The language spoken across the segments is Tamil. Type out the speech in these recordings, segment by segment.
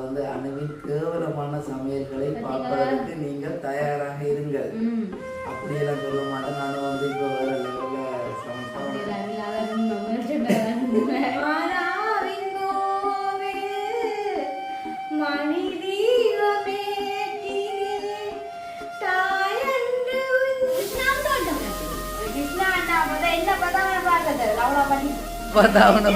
வந்து அணுவின் கேவலமான சமையல்களை பார்ப்பதற்கு நீங்கள் தயாராக இருங்கள். அப்படியெல்லாம் சொல்ல மாட்டேன். நான் வந்து இப்போ வேற லெவலில் சமைப்பேன் என்ன பதான பார்த்தது அவ்வளோ பண்ணி பதாவன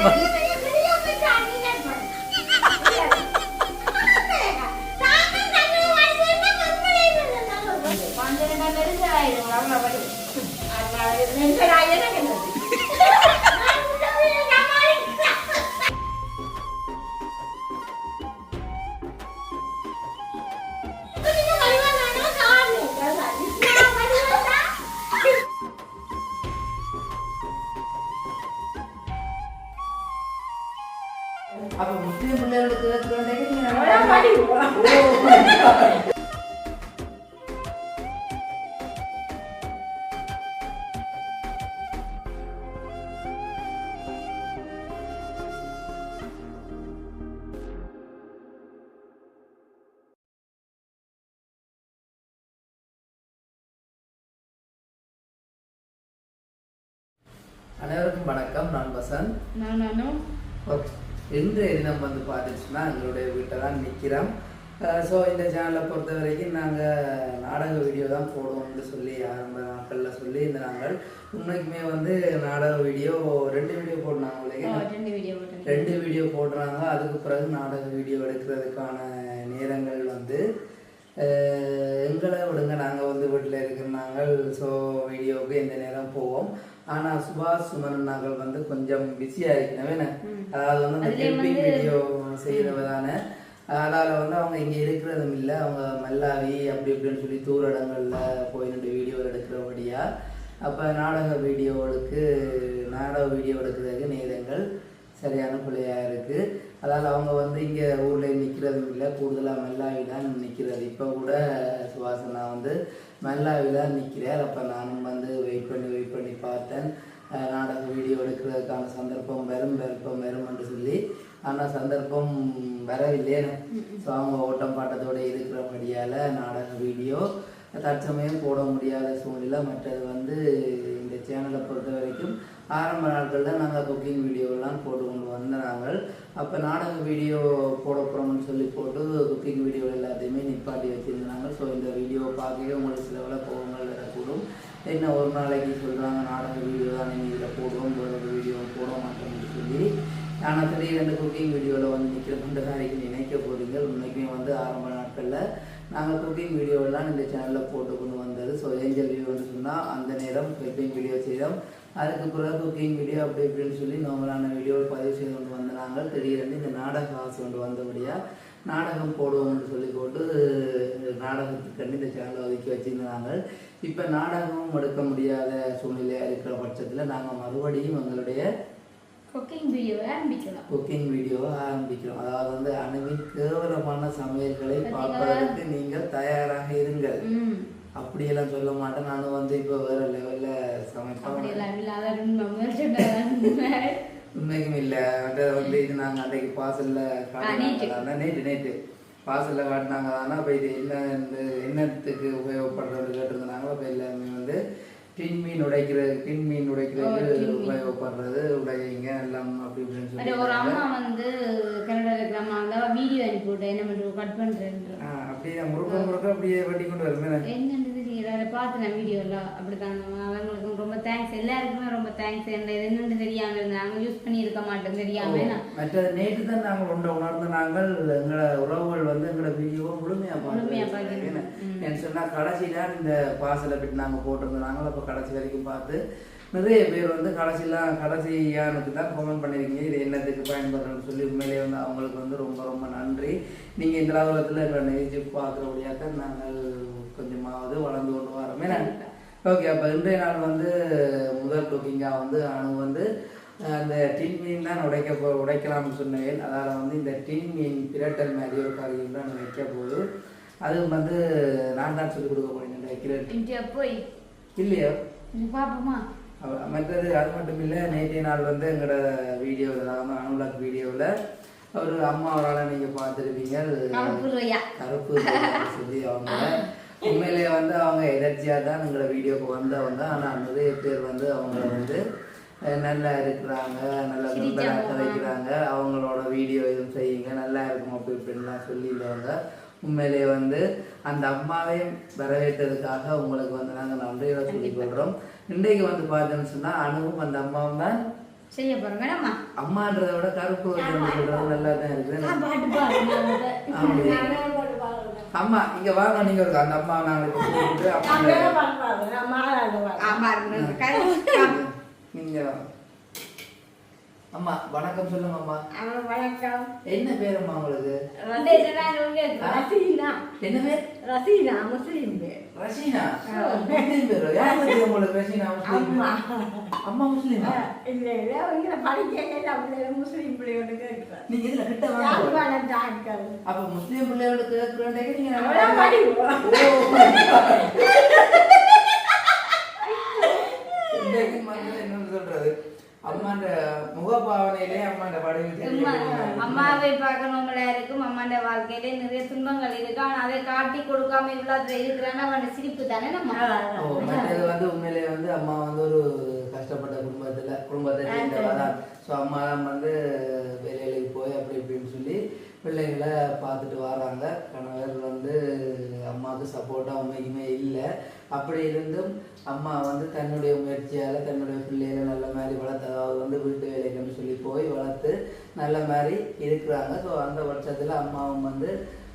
அப்ப முஸ்லீம் பிள்ளைகளுக்கு நிற்கிறோம் ஸோ இந்த சேனலை பொறுத்த வரைக்கும் நாங்கள் நாடக வீடியோ தான் போடுவோம்னு சொல்லி ஆரம்ப நாட்களில் சொல்லி இந்த நாங்கள் உண்மைக்குமே வந்து நாடக வீடியோ ரெண்டு வீடியோ இல்லையா? ரெண்டு வீடியோ போடுறாங்க. அதுக்கு பிறகு நாடக வீடியோ எடுக்கிறதுக்கான நேரங்கள் வந்து எங்களை விடுங்க. நாங்கள் வந்து வீட்டில் இருக்கிற நாங்கள் ஸோ வீடியோவுக்கு எந்த நேரம் போவோம். ஆனால் சுபாஷ் சுமரன் நாங்கள் வந்து கொஞ்சம் பிஸியாக இருக்கணும். அதாவது வந்து அந்த வீடியோ செய்கிறவ தானே அதனால் வந்து அவங்க இங்கே இருக்கிறதும் இல்லை. அவங்க மல்லாவி அப்படி இப்படின்னு சொல்லி தூர இடங்களில் போய் நின்று வீடியோ எடுக்கிறபடியா. அப்போ நாடக வீடியோவுக்கு நாடக வீடியோ எடுக்கிறதுக்கு நேரங்கள் சரியான பிள்ளையாக இருக்குது அதால் அவங்க வந்து இங்கே ஊரில் நிற்கிறதும் இல்லை. கூடுதலாக மல்லாவி தான் நிற்கிறது இப்போ கூட சுவாசனா வந்து மல்லாவி தான் நிற்கிறார் அப்போ நானும் வந்து வெயிட் பண்ணி வெயிட் பண்ணி பார்த்தேன். நாடக வீடியோ எடுக்கிறதுக்கான சந்தர்ப்பம் வரும் விருப்பம் வரும் என்று சொல்லி ஆனால் சந்தர்ப்பம் வரவில்லை. ஸோ அவங்க ஓட்டம் பாட்டத்தோடு இருக்கிறபடியால் நாடக வீடியோ தற்சமயம் போட முடியாத சூழ்நிலை. மற்றது வந்து இந்த சேனலை பொறுத்த வரைக்கும் ஆரம்ப நாட்களில் நாங்கள் குக்கிங் வீடியோலாம் போட்டு கொண்டு வந்த நாங்கள் அப்போ நாடக வீடியோ போட போகிறோம்னு சொல்லி போட்டு குக்கிங் வீடியோ எல்லாத்தையுமே நிப்பாட்டி வச்சுருந்தாங்க. ஸோ இந்த வீடியோ பார்க்கவே உங்களுக்கு சில வேலை கோபங்கள் வரக்கூடும். என்ன ஒரு நாளைக்கு சொல்கிறாங்க நாடக வீடியோ தான் நீங்கள் இதில் போடுவோம் வீடியோ போட மாட்டோம்னு சொல்லி ஆனால் திடீரென்று குக்கிங் வீடியோவில் வந்து நிற்கிற கொண்டு நினைக்க போகிறீங்க உண்மைக்குமே வந்து ஆரம்ப நாட்களில் நாங்கள் குக்கிங் வீடியோலாம் இந்த சேனலில் போட்டு கொண்டு வந்தது. ஸோ ஏஞ்சல் வீடியோன்னு சொன்னால் அந்த நேரம் குக்கிங் வீடியோ செய்தோம். அதுக்கு பிறகு குக்கிங் வீடியோ அப்படி இப்படின்னு சொல்லி நார்மலான வீடியோ பதிவு செய்து கொண்டு வந்த நாங்கள். திடீரென்று இந்த நாடக ஆசை கொண்டு வந்தபடியாக நாடகம் போடுவோம்னு சொல்லி போட்டு நாடகத்துக்கண்டு இந்த சேனலை ஒதுக்கி வச்சிருந்தாங்க இப்போ நாடகமும் எடுக்க முடியாத சூழ்நிலையாக இருக்கிற பட்சத்தில் நாங்கள் மறுபடியும் எங்களுடைய குக்கிங் வீடியோவை ஆரம்பிக்கலாம் குக்கிங் வீடியோவை ஆரம்பிக்கிறோம் அதாவது வந்து அணுவின் கேவலமான சமையல்களை பார்ப்பதற்கு நீங்கள் தயாராக இருங்கள். அப்படியெல்லாம் சொல்ல மாட்டேன். நானும் வந்து இப்போ வேற லெவலில் சமைப்பேன். உண்மைக்கும் இல்லை. அதை வந்து இது நாங்கள் அன்றைக்கு பாசலில் நேற்று. நேற்று பாசலில் காட்டினாங்க. தானே அப்போ இது என்ன என்னத்துக்கு உபயோகப்படுறது கேட்டிருந்தாங்க அப்போ எல்லாமே வந்து டின் மீன் உடைக்கிற டின் மீன் உடைக்கிறதுக்கு உபயோகப்படுறது உடைங்க எல்லாம் அப்படி இப்படின்னு ஒரு அம்மா வந்து கனடால இருக்கிற அம்மா வந்து வீடியோ அனுப்பி விட்டேன் என்ன பண்ணுறோம் கட் பண்ணுறேன்ற ஆ, அப்படியே முறுக்க முறுக்க அப்படியே வெட்டி கொண்டு வருமே என்னன்னு தெரியல அதை பார்த்து நான் வீடியோவில் அப்படிதான் அவங்களுக்கு ரொம்ப தேங்க்ஸ் எல்லாருக்குமே ரொம்ப தேங்க்ஸ் என்ன இது என்னன்னு தெரியாம இருந்தேன் நாங்கள் யூஸ் பண்ணி இருக்க மாட்டோம் தெரியாம நான் மற்றது நேற்று தான் நாங்கள் உண்ட உணர்ந்த நாங்கள் எங்களோட உறவுகள் வந்து எங்களோட வீடியோவை முழுமையாக முழுமையா பார்த்து பார்க்கணும். ம். ஏன்னு சொன்னால் கடைசியில் இந்த பாசலை பிட்டு நாங்கள் போட்டிருந்தோம். நாங்கள் அப்போ கடைசி வரைக்கும் பார்த்து நிறைய பேர் வந்து கடைசிலாம் கடைசியானுக்கு தான் கமெண்ட் பண்ணியிருக்கீங்க. இது என்னத்துக்கு பயன்படுறேன்னு சொல்லி உண்மையிலேயே வந்து அவங்களுக்கு வந்து ரொம்ப ரொம்ப நன்றி. நீங்கள் இந்த லெவலத்தில் எங்களை நிகழ்ச்சி பார்க்குறபடியாக நாங்கள் கொஞ்சமாவது வளர்ந்து கொண்டு வரோமே ஓகே அப்போ இன்றைய நாள் வந்து முதல் குக்கிங்காக வந்து அணு வந்து அந்த டின் மீன் தான் உடைக்க போ உடைக்கலாம்னு சொன்னேன். அதால் வந்து இந்த டின் மீன் பிரட்டல் மாதிரி ஒரு காரியம் தான் வைக்க போகுது. அது வந்து நான் தான் சொல்லிக் கொடுக்க போறேன் வைக்கிறேன் போய்? இல்லையா? பார்ப்போமா மற்றது அது மட்டும் இல்லை நேற்றைய நாள் வந்து எங்களோட வீடியோவில் அதாவது அனுலாக் வீடியோவில் ஒரு அம்மா அவரால் நீங்கள் பார்த்துருப்பீங்க. கருப்பு சொல்லி அவங்க உண்மையிலேயே வந்து அவங்க எனர்ஜியாக தான் எங்களை வீடியோக்கு வந்தவங்க. ஆனால் நிறைய பேர் வந்து அவங்க வந்து நல்லா இருக்கிறாங்க நல்லா கும்பலாக கதைக்கிறாங்க அவங்களோட வீடியோ எதுவும் செய்யுங்க நல்லா இருக்கும் அப்படி இப்படின்லாம் சொல்லிடுவாங்க. உண்மையிலேயே வந்து அந்த அம்மாவையும் வரவேற்றதுக்காக உங்களுக்கு வந்து நாங்கள் நன்றிகளை சொல்லிக் கொள்கிறோம் இன்றைக்கு வந்து பார்த்தோம்னு சொன்னால் அணுவும் அந்த அம்மாவும் தான் செய்ய போறோம். அம்மான்றதை விட கருப்பு சொல்றது நல்லா தான் இருக்குது? அம்மா இங்க வாங்க நீங்க ஒரு அந்த அம்மா நாங்க கூப்பிட்டு அம்மா நீங்க அம்மா வணக்கம் சொல்லுங்க அம்மா வணக்கம். என்ன பேர் அம்மா உங்களுக்கு? ரசீனா என்ன பேர்? ரசீனா முஸ்லீம் பேர். ரஷீனா முஸ்லீம் பேரோ? யார் பத்தி உங்களுக்கு ரஷீனா முஸ்லீம் அம்மா. அம்மா முஸ்லீமா? இல்ல இல்ல இங்க படிக்க அப்படியே முஸ்லீம் பிள்ளைகளுக்கு நீங்க இதுல கிட்ட வாங்க அப்ப முஸ்லீம் பிள்ளைகளுக்கு கேட்கிறேன் நீங்க அவ்வளவு படிப்போம். இன்றைக்கு வந்து என்ன சொல்றது அம்மாண்ட முகபாவனையிலே அம்மாண்ட தெரியும் அம்மாவை பார்க்கணுங்களா இருக்கும். அம்மாண்ட வாழ்க்கையில நிறைய துன்பங்கள் இருக்கு. ஆனா அதை காட்டி கொடுக்காம இவ்வளவு இருக்கிறான்னா அவன சிரிப்பு தானே நம்ம? ஓ, மற்றது வந்து உண்மையிலேயே வந்து அம்மா வந்து ஒரு கஷ்டப்பட்ட குடும்பத்துல குடும்பத்தை தான் ஸோ அம்மா தான். வந்து வேலைகளுக்கு போய் அப்படி இப்படின்னு சொல்லி பிள்ளைங்களை பார்த்துட்டு வராங்க. கணவர் வந்து அம்மாவுக்கு சப்போர்ட்டாக உண்மைக்குமே இல்லை. அப்படி இருந்தும் அம்மா வந்து தன்னுடைய முயற்சியால் தன்னுடைய பிள்ளைகளை நல்ல மாதிரி வளர்த்து அதாவது வந்து வீட்டு வேலைக்குன்னு சொல்லி போய் வளர்த்து நல்ல மாதிரி இருக்கிறாங்க. ஸோ அந்த பட்சத்தில் அம்மாவும் வந்து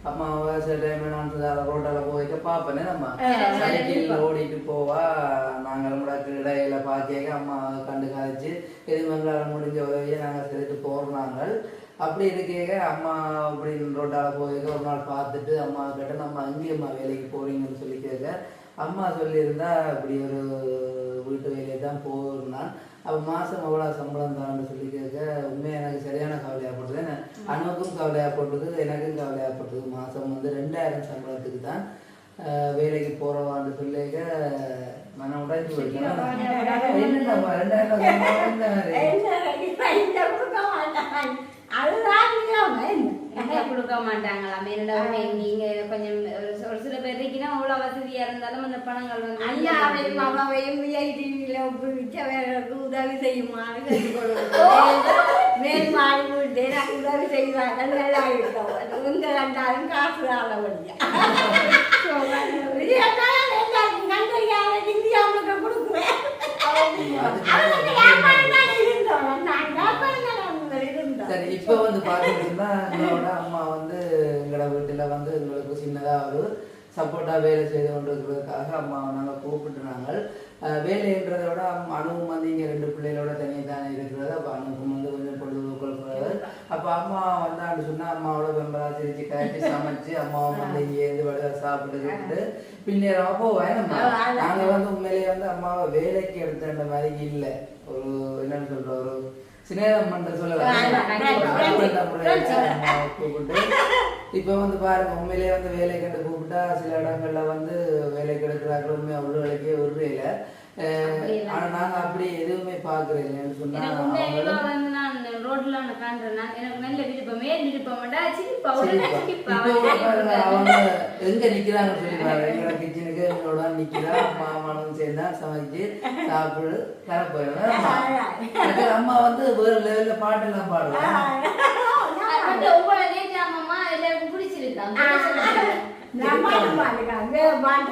அம்மாவை சில டைம் நான் ரோட்டால போய்க்க பார்ப்பேனே நம்ம. சைக்கிள் ஓடிட்டு போவா நாங்கள் முடக்கு இடையில பார்க்க அம்மா கண்டு காய்ச்சி எது எங்களால் முடிஞ்ச உதவியை நாங்கள் செய்துட்டு போடுறாங்க அப்படி இருக்க அம்மா அப்படி ரோட்டால போய்க்க ஒரு நாள் பார்த்துட்டு அம்மா கிட்ட நம்ம அங்கேயம்மா வேலைக்கு போறீங்கன்னு சொல்லி கேட்க அம்மா சொல்லியிருந்தா இப்படி ஒரு வீட்டு வேலையை தான் போகிறேன் அப்போ மாதம் எவ்வளோ சம்பளம் தரான்னு சொல்லி கேட்க உண்மையாக எனக்கு சரியான கவலையாக போட்டது அணுவுக்கும் கவலையாக போட்டது எனக்கும் கவலையாக போட்டது. மாதம் வந்து ரெண்டாயிரம் சம்பளத்துக்கு தான் வேலைக்கு போகிறவான்னு சொல்லிக்க மனம் உடைஞ்சு போயிட்டேன். இந்த கொடுக்க மாட்டாங்களாம். என்னடா நீங்க கொஞ்சம் ஒரு சில பேருக்கு அவ்வளவு வசதியா இருந்தாலும் அந்த பணங்கள் வந்து ஐயாவையும் அம்மாவையும் விஐடிவியில பிடிச்சவர்களுக்கு உதவி கேட்டுக்கொள்கிறேன். மேல் மாடி விட்டு எனக்கு உதவி செய்வாங்க நல்லா இருக்கும் உங்க ரெண்டாலும் காசு ஆளவடியா இந்தியாவுக்கு கொடுக்குறேன் சரி இப்போ வந்து பார்த்தீங்கன்னா எங்களோட அம்மா வந்து எங்களோட வீட்டில் வந்து எங்களுக்கு சின்னதாக ஒரு சப்போர்ட்டாக வேலை செய்து கொண்டு இருக்கிறதுக்காக அம்மாவை நாங்கள் கூப்பிட்டுனாங்க வேலைன்றதை விட அணுவும் வந்து இங்கே ரெண்டு பிள்ளைகளோட தனியாக தானே இருக்கிறது. அப்போ அணுக்கும் வந்து கொஞ்சம் பொழுதுபோக்கள் அப்போ அம்மா வந்தான்னு சொன்னால் அம்மாவோட வெம்பரா சிரிச்சு கழிச்சு சமைச்சு அம்மாவை வந்து இங்கே இருந்து வட சாப்பிட்டுக்கிட்டு பின்னேறமா போவேன் நாங்கள் வந்து உண்மையிலேயே வந்து அம்மாவை வேலைக்கு எடுத்துட்ட மாதிரி இல்லை. ஒரு என்னன்னு சொல்ற ஒரு சிநேகம் பண்ற சொல்லலாம் கூப்பிட்டு. இப்போ வந்து பாருங்க உண்மையிலேயே வந்து வேலை கண்டு கூப்பிட்டா சில இடங்கள்ல வந்து வேலை கெடுக்கிறார்கள் உண்மை அவ்வளோ வேலைக்கே விடுறையில ஆனா நாங்க அப்படி எதுவுமே பாக்குறது இல்லைன்னு சொன்னா நான் ரோட்ல ஒன்று காண்றேன்னா எனக்கு நல்ல விருப்பம் மேல் விருப்பம் வேண்டா சிரிப்பா சரிப்பா. அவங்க எங்க நிக்கிறாங்கன்னு சொல்லி பாருங்க. கிச்சனுக்கு நிக்கிறா சேர்ந்தா சமைச்சு சாப்பிடு தர போயிடுவேன் அம்மா. வந்து வேற லெவல்ல பாட்டு எல்லாம் பாடுவேன் வந்து உங்களை நேற்று அம்மா எல்லாருக்கும் பிடிச்சிருக்காங்க நான் பாட்டு பாடுங்க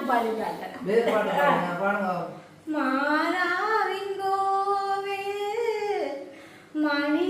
பாடுங்க. மாறாவின் கோவே மணி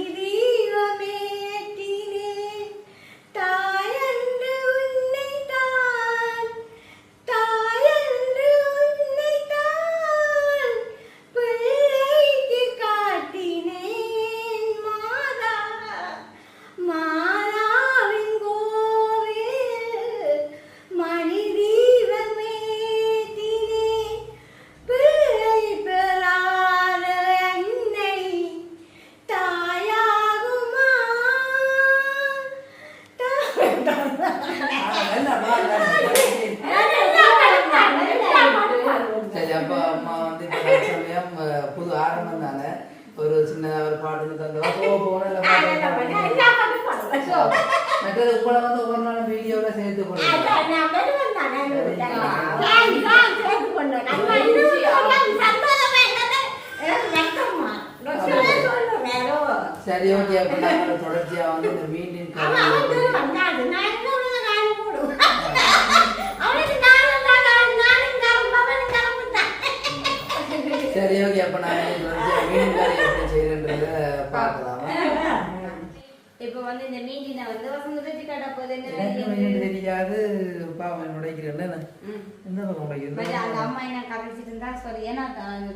சரி ஓகே அப்ப நான் தொடர்ச்சியா மீண்டின் கதை எப்படி செய்யறன்றத பார்க்கலாம்? இப்போ வந்து இந்த வந்து காட்ட போகுது தெரியாது. மீன் பாவம் உடைக்கிறேன். என்ன? அந்த அம்மா என்ன கதைச்சிட்டு இருந்தா sorry. ஏன்னா அந்த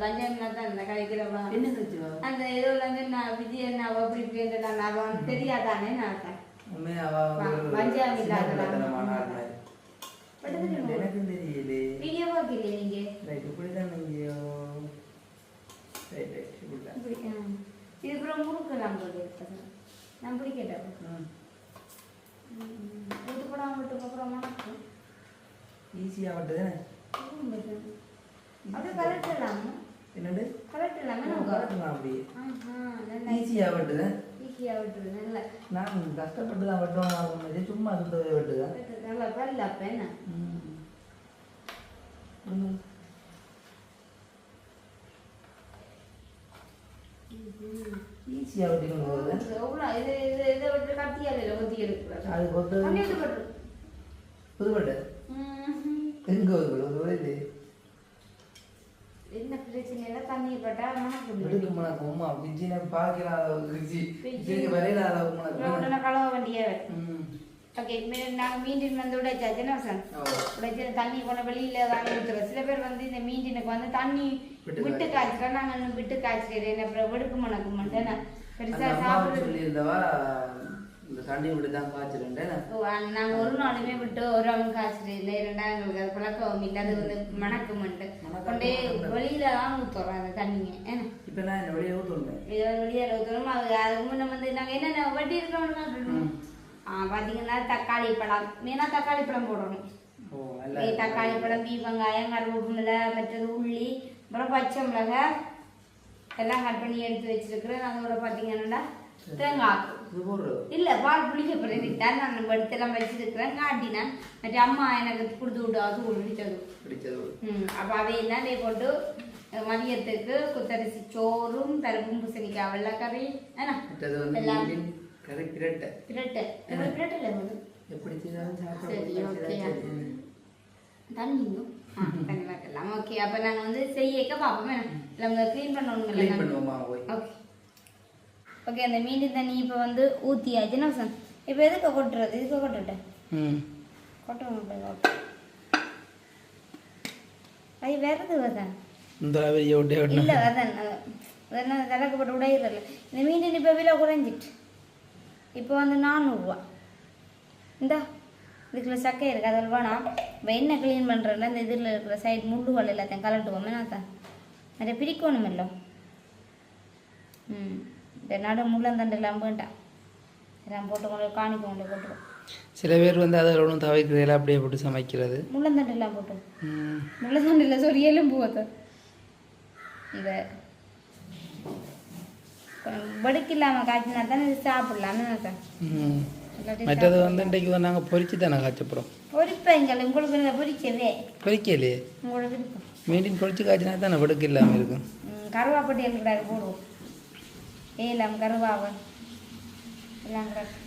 தான் இந்த கதைக்கிறவா. என்ன தச்சுவா அந்த இதுல இருந்து நான் விஜய் என்ன அவ அப்படி இப்படி நான் அவ வந்து? எனக்கும் தெரியலே நீங்க இப்படிதான் நீங்க இது அப்புறம் முறுக்கலாம் போது நான் பிடிக்கட்டேன் ம். இது கூட அவங்கள்ட்ட அப்புறம் மணக்கும் ஈஸியா. வட்டதுதானே அது கரெக்ட் இல்லாம என்னது கரெக்ட் இல்லாம நமக்கு வரட்டுமா அப்படி ஆஹா நல்லா ஈஸியா வட்டுது ஈஸியாக விட்டுருது நல்லா. நான் கஷ்டப்பட்டு தான் வெட்டுவோம் சும்மா சுத்தவே வெட்டுதான் நல்லா பல்ல அப்ப என்ன ஈஸியா வெட்டிக்கொண்டு போகுது எவ்வளோ இது இது இதை விட்டு கத்தியால் இல்லை கொத்தி எடுக்கூடாது அது கொத்து புதுப்பட்டு எங்க ஒரு என்ன பிரச்சனை இல்லை தண்ணி பட்டா மணக்கு வெடுக்கு மணக்கம் அம்மா விஜினை பார்க்கலாம் அளவுக்கு விஜி விஜிக்கு வரையில அளவுக்கு மணக்கம் உடனே கலவ வேண்டிய ஓகே நாங்கள் மீண்டின் வந்து உடைச்சாச்சு என்ன சார். உடைச்சு தண்ணி கொண்டு வெளியில ஊற்றுறோம் சில பேர் வந்து இந்த மீண்டினுக்கு வந்து தண்ணி விட்டு காய்ச்சிட்டோம் நாங்கள் இன்னும் விட்டு காய்ச்சிட்டு என்ன அப்புறம் வெடுக்கு மணக்கு மட்டும் பெருசா சொல்லியிருந்தவா இந்த விட்டு தான் காய்ச்சிருந்தேன் ஒரு நாளுமே விட்டு ஒரு ரவுண்ட் காய்ச்சிட்டு இல்லை ரெண்டாவது எங்களுக்கு அது பழக்கம் இல்லை அது வந்து மணக்கு மண்டு. கொண்டே வெளியில தான் அந்த தண்ணிங்க. இப்போ நான் என்ன வெளியே வந்து வெளியே அதுக்கு முன்ன வந்து நாங்க என்னென்ன வட்டி இருக்கிறோம் ஆ பாத்தீங்கன்னா தக்காளி பழம் மெயினா தக்காளி பழம் போடணும். தக்காளி பழம் பீ வெங்காயம் கருவேப்பிலை மற்றது உள்ளி அப்புறம் பச்சை மிளகாய் எல்லாம் கட் பண்ணி எடுத்து வச்சிருக்கிறேன். அதோட பார்த்தீங்கன்னா தேங்காய் இல்ல பால் புளிக்க பிறகு தான் நான் நம்ம எடுத்தெல்லாம் வச்சிருக்கிறேன். காட்டினேன். மற்ற அம்மா எனக்கு கொடுத்து விட்டு அது பிடிச்சது. பிடிச்சது. ம் அப்போ அதையெல்லாம் நெய் போட்டு மதியத்துக்கு குத்தரிசி சோறும் பருப்பும் பூசணிக்காய் வெள்ளைக்கறி என்ன? எல்லாம். கறி பிரட்டை. பிரட்டு. பிரட்டு இல்லை எப்படி செய்தாலும் சாப்பிட சரி, பிடிச்சதா ஓகே. சரி. தண்ணியும் ஆ தண்ணி வைக்கலாம் ஓகே அப்போ நாங்கள் வந்து செய்யக்க பார்ப்போம். என்ன நம்ம க்ளீன் பண்ணணும் க்ளீன் பண்ணுவோமா ஓகே ஓகே அந்த மீன் தண்ணி இப்போ வந்து ஊற்றியாச்சு என்ன சார் இப்போ எதுக்கு கொட்டுறது? இதுக்கு கொட்டுட்டேன் ம். கொட்டணும் போய் ஓகே. அது வேறது வதான். இந்த வெளியே விட்டே இல்லை அதான் அதெல்லாம் தலைக்கு போட்டு உடையிறல இந்த மீன் இப்போ விலை குறைஞ்சிட்டு. இப்போ வந்து நானூறுரூவா இந்தா இதுக்குள்ள சக்கை இருக்குது அதில் வேணாம் இப்போ என்ன க்ளீன் பண்ணுறேன்னா இந்த இதில் இருக்கிற சைடு முள்ளுகள் எல்லாத்தையும் கலட்டுவோம் என்ன தான் அதை பிரிக்கணும் இல்லை ம் இந்த நடு முள்ளந்தண்டெல்லாம் வேண்டாம் எல்லாம் போட்டு கொண்டு காணிக்க கொண்டு போட்டுருவோம் சில பேர் வந்து அதில் ஒன்றும் தவிர்க்கிறதெல்லாம் அப்படியே போட்டு சமைக்கிறது. முள்ளந்தண்டெல்லாம் போட்டு. ம். முள்ளந்தண்டில் சொல்லி எலும்பு போத்த இதை வடுக்கு இல்லாமல் காய்ச்சினா தானே இது சாப்பிடலாம்னு. இல்லாட்டி மற்றது வந்து இன்றைக்கு நாங்கள் பொரிச்சு தானே காய்ச்சப்புறோம். பொரிப்பேங்கள் உங்களுக்கு பொரிக்கவே பொரிக்கலையே விருப்பம் மீண்டும் பொரிச்சு காய்ச்சினா தானே வெடுக்கு இல்லாமல் இருக்கும். கருவாப்பட்டி எல்லாம் போடுவோம். ஏலம் கருவாவை எல்லாம் கிடக்கு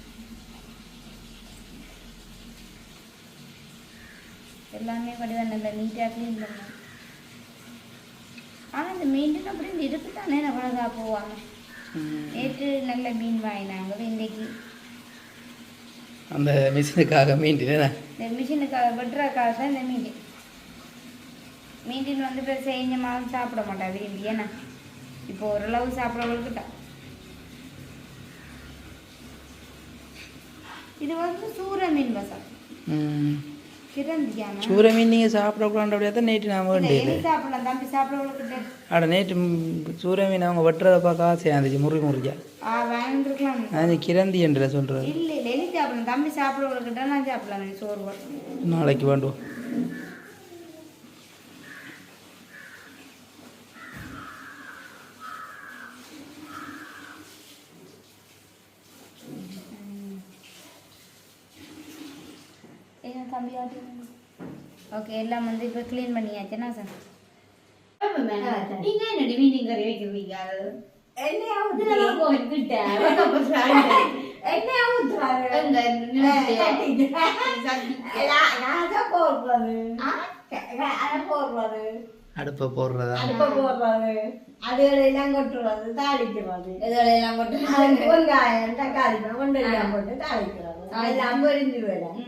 எல்லாமே வடிவம் நல்ல நீட்டாக க்ளீன் பண்ணணும். ஆனால் இந்த மீன் அப்படி இந்த இருக்கு தானே அவ்வளோதா போவாங்க. நேற்று நல்ல மீன் வாங்கினாங்க இன்னைக்கு அந்த மிஷினுக்காக மீண்டினே இந்த மிஷினுக்காக வெட்டுறதுக்காக தான் இந்த மீன். மீன் வந்து இப்போ செஞ்சமாக சாப்பிட மாட்டா விரும்பி ஏன்னா இப்போ ஓரளவு சாப்பிட்றவங்களுக்குட்டா இது வந்து சூர மீன் பசம் கிரந்தியான சூற மீன் நீங்கள் சாப்பிடக்கூடாது அப்படியே தான் நேற்று நான் வேண்டியது அட நேற்று ம், சூற மீன் அவங்க வெட்டுறதை பார்க்க ஆசையாக இருந்துச்சு ஆ வாங்கிருக்கலாம் அது கிரந்தி என்று சொல்கிறது இல்லை இல்லை எலி சாப்பிடலாம் தம்பி சாப்பிட்றவங்களுக்கிட்ட நான் சாப்பிடலாம் நீ சோறு போட்டு. நாளைக்கு வேண்டுவோம் தம்பி ஓகே எல்லாம் வந்து இப்போ க்ளீன் பண்ணியாச்சுன்னா சார்? நீங்க என்னடி மீனிங் கறி வைக்கிறீங்க? போடுறது. அடுப்பை போடுறதா? அடுப்பை போடுறது. அதுகளெல்லாம் கொட்டுறது, தாளிக்கிறது. வெங்காயம், தக்காளி போட்டு பொரிஞ்சு விடும்.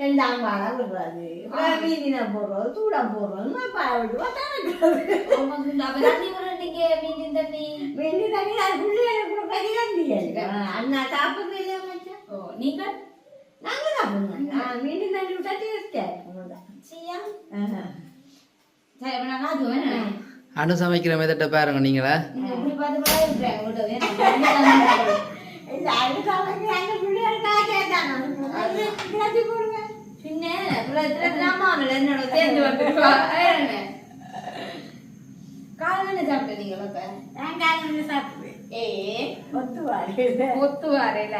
ரெண்டாம் பாலம் விடுறது மீனினை போடுறது தூடம் போடுறது நான் பாய விட்டு தாளிக்கிறது ஆமாங்க, அப்ப தண்ணி விடுறீங்க, மீன் தண்ணி. மீனி தண்ணி அதுக்குள்ளே எனக்கு தண்ணி அண்ணா சாப்பிடுறது இல்லையா மச்சான் ஓ, நீங்க? நாங்க சாப்பிடுவோம் மீனி தண்ணி விட்டா டேஸ்டா இருக்கும்? அணு சமைக்கிற மெதட்ட பாருங்க நீங்களா நீங்க இப்படி பார்த்து பார்த்தா இருக்கிறேன், உங்கள்ட்ட வேணும். தண்ணி தண்ணி போடுறது. இல்ல அது சமைக்கிற அந்த பிள்ளைகளுக்கு கேட்டாங்க இடத்துல அம்மாவில் என்னோட சேர்ந்து வந்துருவா. என்ன? காலையில என்ன சாப்பிட்டீங்க இப்ப? நான் காலையில் சாப்பிடுவேன் ஏ, ஒத்துவாரு ஒத்து வரையில.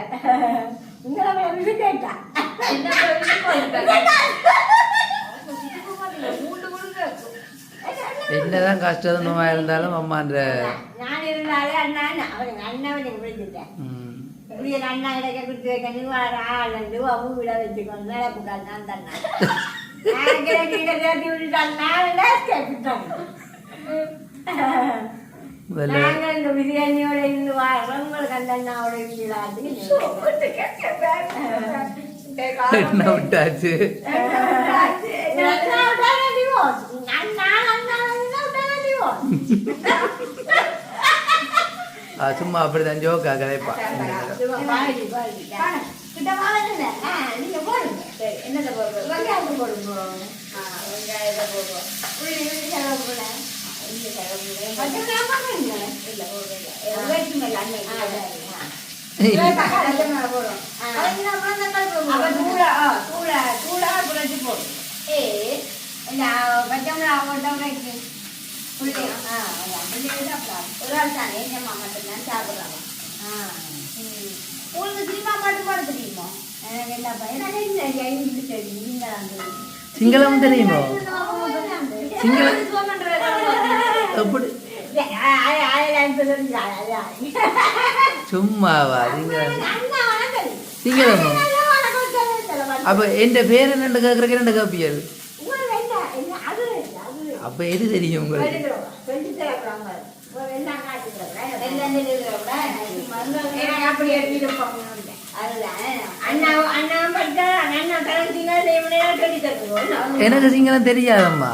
உங்களை வந்து கேட்டா என்ன. என்னதான் கஷ்டமா இருந்தாலும் அம்மா அந்த நான் இருந்தாலே அண்ணா அவனுக்கு அண்ணாவனுக்கு பிடிச்சிட்டேன் ம், என் அண்ணா கிடைக்க கொடுத்து வைக்க நீ வர ஆள் வந்து அவங்க விட வச்சுக்கணும் நான் தண்ணா நான் நான் நாங்கள் இந்த பிரியாணியோட இருந்து உங்களுக்கு அந்த அண்ணாவோட என்ன விட்டாச்சு? ஆ, சும்மா அப்படிதான் ஜோக்கா கதைப்பா கிட்ட வாழல. நீங்க போடுங்க சரி, என்னத்தை போடுறது? வெங்காயத்தை போடுங்க ஆ, வெங்காயத்தை போடுறோம். உள்ளி உள்ளி கருவேப்பிலை. இங்க கருவேப்பிலை. பச்சை மிளகாய் போடுங்க. இல்ல, போடுறேன். வெங்காயத்துக்கு மேல அண்ணன் ஆ, வைக்கிறேன். சரி, ஆ. பச்சை மிளகாய் போடுறோம். ஆ. அதுக்கு அப்புறம் தக்காளி அப்ப போடுவோம். தூளா ஆ, தூளா தூளா புரட்சி போடும் இந்த பச்சை மிளகாய் போட்ட ஒரு ஆள் தானே, எங்க மட்டும்தான் சாப்பிடுறாங்க. உங்களுக்கு சினிமா பாட்டு பாட தெரியுமா? எனக்கு என்ன பையன் என்ன ஐந்து சிங்களம்? தெரியுமோ சிங்களம் எப்படி சும்மாவா சிங்களம் அப்ப என் பேர் என்னண்டு கேக்குறக்கு ரெண்டு காப்பியல் உங்களுக்கு என்ன என்ன அது இல்லை, அது இல்லை. அப்ப எது தெரியும் உங்களுக்கு. எனக்கு சிங்களம் தெரியாதம்மா.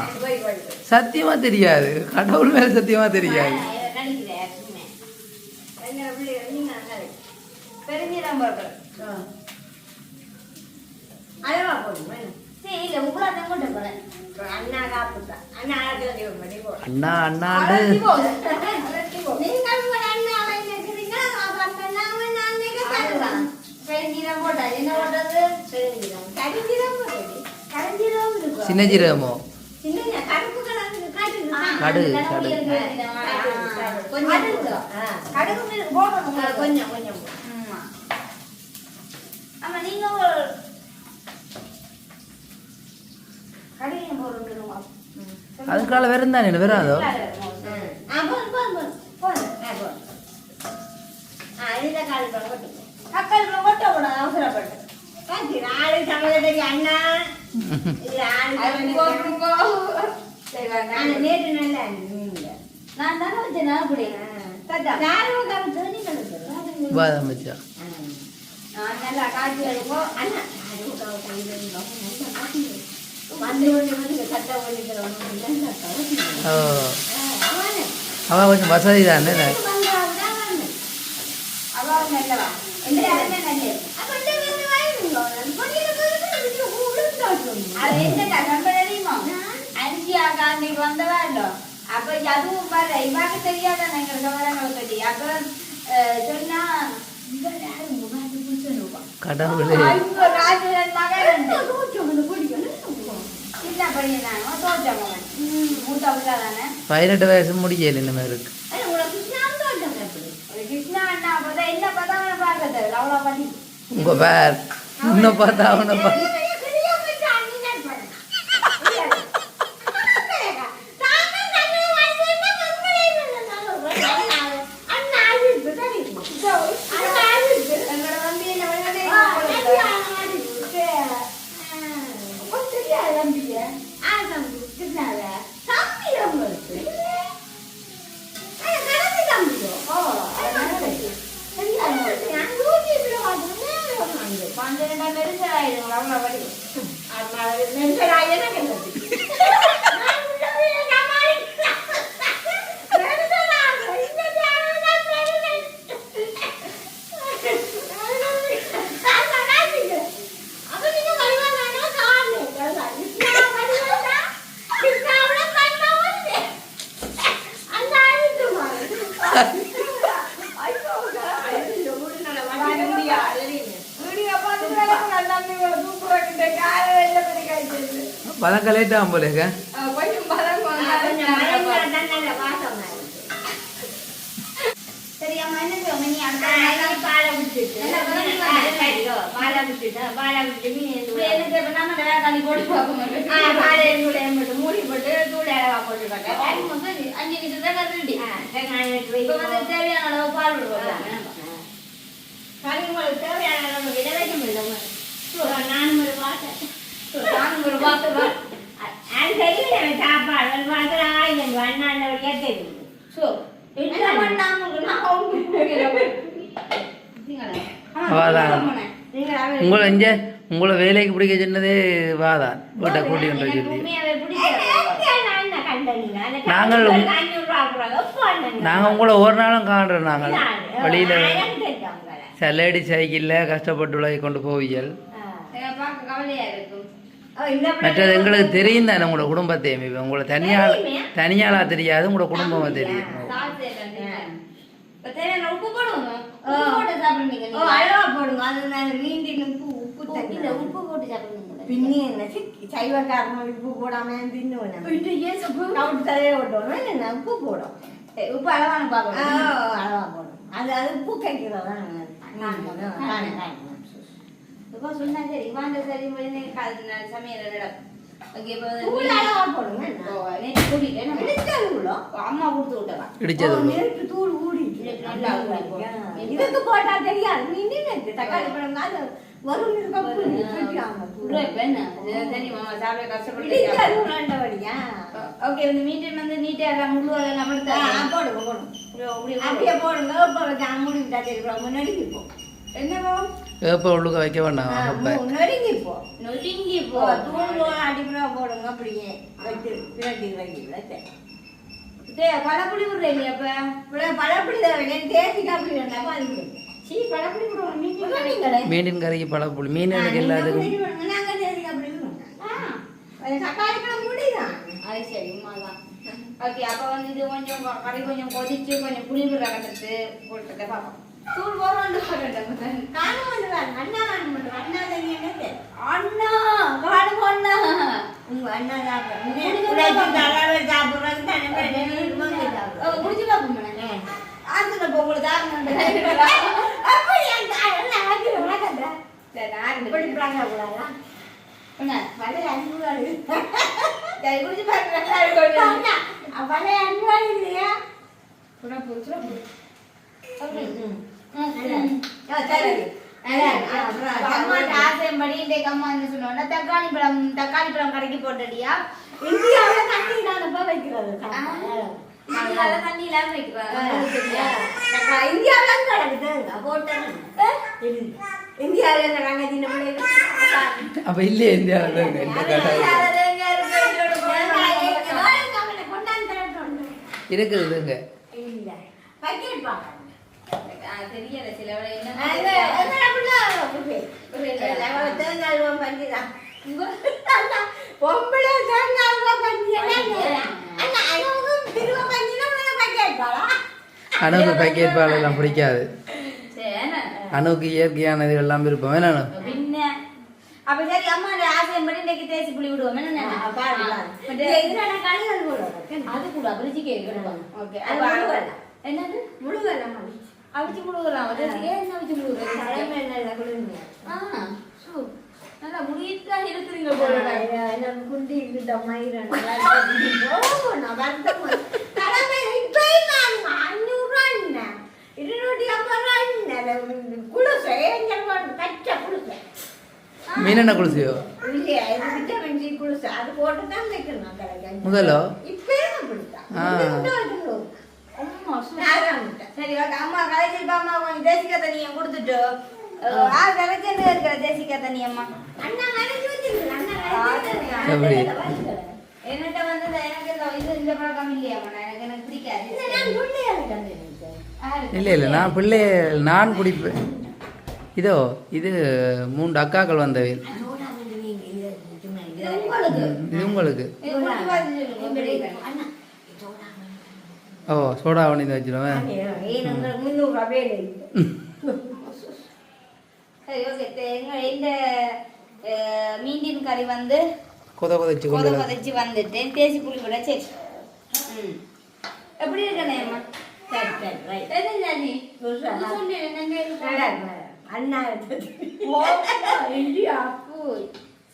சத்தியமா தெரியாது. கடவுள் மேல சத்தியமா தெரியாது. அளவா போடுங்க சரி, இல்ல, உப்புலாட்டம் கொண்டு போறேன். அண்ணா அண்ணா. நீங்க சின்ன ஜீரகமோ சின்ன கருப்பு கலர் காட்டுது ஆ, கடுகு, அந்த கடுகு கடுகு. இருக்கு. ஆ, கொஞ்சம் கடுகு. போடு. ஆ. கடுகு மீது போடணும். ஆ, கொஞ்சம் கொஞ்சம் ஆமா. ஆமா, நீங்க ஒரு கடுகையும் போடுறீங்க. அதுக்கால வேற தானே வராதோ ஆ. போதும். காட்சி வச்சா நான் நல்லா காய்ச்சி எடுப்போம் அண்ணா யாரும் கருத்து வந்து கொண்டு வந்து சட்டை பண்ணிக்கிறோம் ஓ. அவ கொஞ்சம் வசதி தானே? அவன் நல்லவா எந்த இடமே நல்லது அது என்னடா நம்ம தெரியுமா? அஞ்சியா காந்திக்கு வந்தவா இல்லோ அப்ப அதுவும் வர இவாக்கு தெரியாத எங்களுக்கு வரங்களை பற்றி அப்ப சொன்னா கடவுளே. ராஜன் மகன் சின்ன பையன் நான் தோற்ற மகன் மூத்த பிள்ளை தானே பதினெட்டு வயசு முடியல இந்த மாதிரி இருக்கு. உங்க பேர். இன்னும் பார்த்தா அவனை பார்த்தா வடிவம். அதனால நெஞ்சராய் எனக்கு என்ன தெரியும்? நான் உள்ளவே சமாளிக்கிறேன். நெஞ்சராக, இந்த தியானம் பெருமை. நான் நினைக்கிறேன். அப்ப நீங்க வடிவானா காரணம். நான் வடிவானா? கிருஷ்ணாவோட கண்ணா வந்து. அந்த அழுத்து மாதிரி. ஐயோ, ஐயோ, முடியல, வண்டி முடியா, அழுறீங்க. வீடியோ பார்த்து நான் நம்பி உங்களை தூக்கு வைக்கிட்டேன். காலை வெளில பண்ணி காய்ச்சது. வழக்க லேட்டாக போலேங்க கொஞ்சம் பலம் கொஞ்சம் மழைங்க தண்ணில வாசம் மாதிரி. சரி அம்மா என்ன செய்வோம் நீ அடுத்த ஆ, நாள் நான் பாலை விட்டுட்டு, நல்லா வெந்நி ஆ, வந்துட்டு. சரியோ, பாலை விட்டுட்டு, பாலை விட்டு மீன் எடுத்து இப்படி என்ன செய்வோம் நம்ம வேலை போட்டு பார்ப்போம் ஆ, பாலை தூளையும் போட்டு, மூடி போட்டு, தூளை போட்டு அஞ்சு நிமிஷம் தான் ரெடி இப்போ வந்து தேவையான அளவு பால் விடுவோம் கறி தேவையான அளவு விட வைக்க முடியல. நானும் ஒரு நானும் ஒரு அது தெரியல சாப்பாடு பார்த்தா ஆயிரம் அண்ணாண்ட வழியா தெரியும் ஸோ என்ன உங்களை இங்கே உங்களை வேலைக்கு பிடிக்க சொன்னதே வாதான் வீட்டை கூட்டி கொண்டு வர நாங்கள் நாங்கள் உங்களை ஒரு நாளும் காண்றோம் நாங்கள். வழியில் லேடி சைக்கிளில் கஷ்டப்பட்டு கொண்டு போவியல் மற்றது எங்களுக்கு தெரியும் தானே உங்களோட குடும்பத்தையும் இப்போ உங்களை தனியால் தனியாளா தெரியாது உங்களோட குடும்பமாக தெரியும். சாப்பிட்டு இப்போ தேவையான உப்பு போடுவோம். உப்பு போட்டு சாப்பிடுவீங்க நீங்க. அழகா போடுங்க அது நான். மீண்டின் உப்பு உப்பு போடும் சரி, வாண்ட சரி மணி காலத்து சமையல் உள்ளோ அம்மா கொடுத்து விட்டவா உள்ள. தூள். நேற்று நல்லா. இதுக்கு போட்டா தெரியாது மீண்டி நேற்று தக்காளி பழம் வரும் உள்ள உள்ளாண்டபடியா ஓகே இந்த மீட்டிங் வந்து நீட்டா எல்லாம் முழுவதும் எல்லாம் போடுங்க போடுங்க அப்படியே போடுங்க இப்போ முன்னாடி என்னவோ ஏப்போ உள்ளுக்க வைக்க வேண்டாம் அப்போ நொறுங்கி இப்போ நொறுங்கி போ தூள் அடிப்படா போடுங்க அப்படியே வச்சு பிரட்டி சரி டேய் பழப்புளி விடுறீங்க அப்ப இப்போ பழப்படி தான் தேசிக்கு அப்படி வேண்டாம் அது சீ பழப்படி போடுவோம் மீன் மீனின் கறிக்கு பழப்புளி மீன் எனக்கு எல்லாத்துக்கும் நாங்க தேசிக்கு அப்படி தக்காளி பழம் முடிதான் அது சரி உமாதான் ஓகே அப்ப வந்து இது கொஞ்சம் கறி கொஞ்சம் கொதிச்சு கொஞ்சம் புளி விடுற கட்டத்து போட்டுக்க பார்ப்போம் தூள் போறோம் போறேன் காணும் பண்ணுவாங்க அண்ணா காணும் பண்ணுவாங்க அண்ணா தண்ணி என்னது? அண்ணா காடு பொண்ணா. உங்க அண்ணா சாப்பிடுறேன் தானே குடிச்சு பார்ப்போம் போ உங்களுக்கு தாருங்க அப்படி அந்த அண்ணா அம்மாட்ட ஆசைப்படி இன்றைக்கு அம்மா என்ன சொன்னோன்னா தக்காளி பழம் தக்காளி பழம் கடைக்கு போட்டடியா இந்தியாவில தண்ணி தானப்பா வைக்கிறது அதனால தண்ணி இல்லாம வைக்கிறேன் இந்தியாவில கிடக்குது போட்டேன் இந்தியாவில நாங்க சின்ன பிள்ளைங்க அப்போ இல்லையே இந்தியாவில் தான் இந்த கடை இதுங்க இல்ல பக்கெட் பாக்க தெரியல சில என்ன என்ன பொம்பளை அணுக்கு பேக்கெட் பால் எல்லாம் பிடிக்காது. என்ன? அணுக்கு இயற்கையானது எல்லாம் விருப்பம். பின்ன? அப்ப சரி அம்மா ஆசைப்படி இன்னைக்கு தேய்ச்சி புளி விடுவோம். என்ன அது கூட அபிருச்சி கேட்கணும் ஓகே. என்னது? முழுவெல்லாம் அவிச்சு முழுகலாம் அது ஏன் என்ன அவிச்சு முழுகுறது தலைமை நல்ல குளிர்ந்து ஆ சூ நல்லா முடியிட்டா இருக்கிறீங்க போல எனக்கு குண்டி இருக்கிட்ட மயிரன் நான் வருத்தம் தலைமை இப்பயும் நான் அஞ்சூறு ரூபா இருநூற்றி ஐம்பது ரூபா குளிசை எங்கள் கச்ச குளிசை மீன் என்ன குளிசியோ இல்லையா இது விட்டமின் சி குளிசை அது போட்டு தான் வைக்கணும் கடைக்கு. முதலோ? இப்பயும் அப்படித்தான் சரி ஓகே அம்மா கலைச்சிருப்பா அம்மா கொஞ்சம் தேசிக்க தண்ணியை கொடுத்துட்டு ஆ கரைச்சல் இருக்கிற தேசிக்கா தண்ணி அம்மா என்னட்ட வந்து எனக்கு இது இந்த பழக்கம் எனக்கு எனக்கு பிடிக்காது இல்லை இல்லை நான் பிள்ளை நான் குடிப்பேன் இதோ இது மூன்று அக்காக்கள் வந்தவை உங்களுக்கு இது உங்களுக்கு இது குடிச்சு பார்த்து சொல்லுங்க எப்படி இருக்குன்னு. அண்ணா ஓ சோடா பண்ணி வச்சிருவேன். மீண்டின் கறி வந்து கொத கொதைச்சு கொத கொதைச்சு வந்துட்டு தேசி புளி விட சரி. ம். எப்படி அம்மா? சரி சரி ரைட் இருக்கு? மேடம் மேடம் அண்ணா.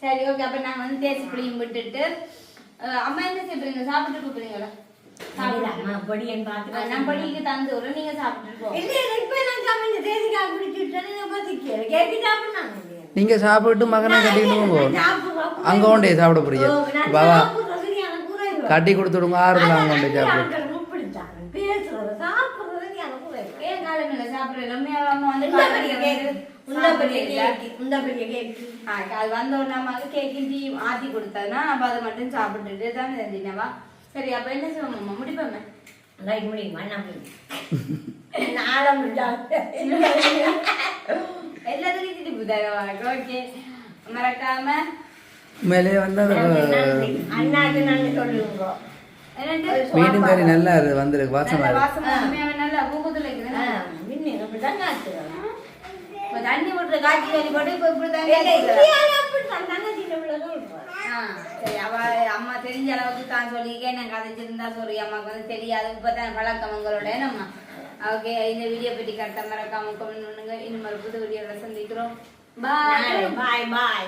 சரி ஓகே. அப்ப நாங்க வந்து தேசி புளியும் விட்டுட்டு அம்மா என்ன செய்றீங்க சாப்பிட்டு கூப்பிடுறீங்களா? படிக்கு தந்து நீங்க கேக்கு சாப்பிட்டு மகனை கட்டிக்கிட்டு அங்கே கொண்டே சாப்பிட போறீங்க. பாவா கட்டி கொடுத்து விடுங்க ஆறுதல் அங்கே கொண்டு சாப்பிடு. வந்து கேக்கு? கேக்கு. கேக்கு. அது வந்த அம்மாவுக்கு கேக்கும் டீ ஆத்தி கொடுத்ததுன்னா அப்ப அதை மட்டும் சாப்பிட்டுட்டு தானே செஞ்சினவா சரி அப்ப என்ன செய்வோம் முடிப்போமே ரைட் முடியுமா? நான் முடியும்? நாளை முடிஞ்சாங்க எல்லாத்துக்கும் திருப்பி தருவாங்க ஓகே. மறக்காம. மேலே வந்து அந்த அண்ணாக்கு நன்றி. சொல்லுங்க. மீண்டும் கறி நல்லா இருக்கு வந்திருக்கு வாசமா நல்ல இருக்கு நல்லா பூக்குத்துல இருக்குது. முன்ன இப்ப தண்ணி விட்டுற காட்சி வேலி போட்டு இப்ப இப்படி தாங்க சரி அவ அம்மா தெரிஞ்ச அளவுக்கு தான் சொல்லியிருக்கேன் நான் கதைச்சிருந்தா சொல்லி அம்மாவுக்கு வந்து தெரியாது. இப்பதான் பழக்கம் உங்களோட நம்ம ஓகே இந்த வீடியோ பற்றி கரெக்டாக மறக்காம கமெண்ட் பண்ணுங்க. இன்னும் ஒரு புது வீடியோவில் சந்திக்கிறோம். பாய் பாய் பாய்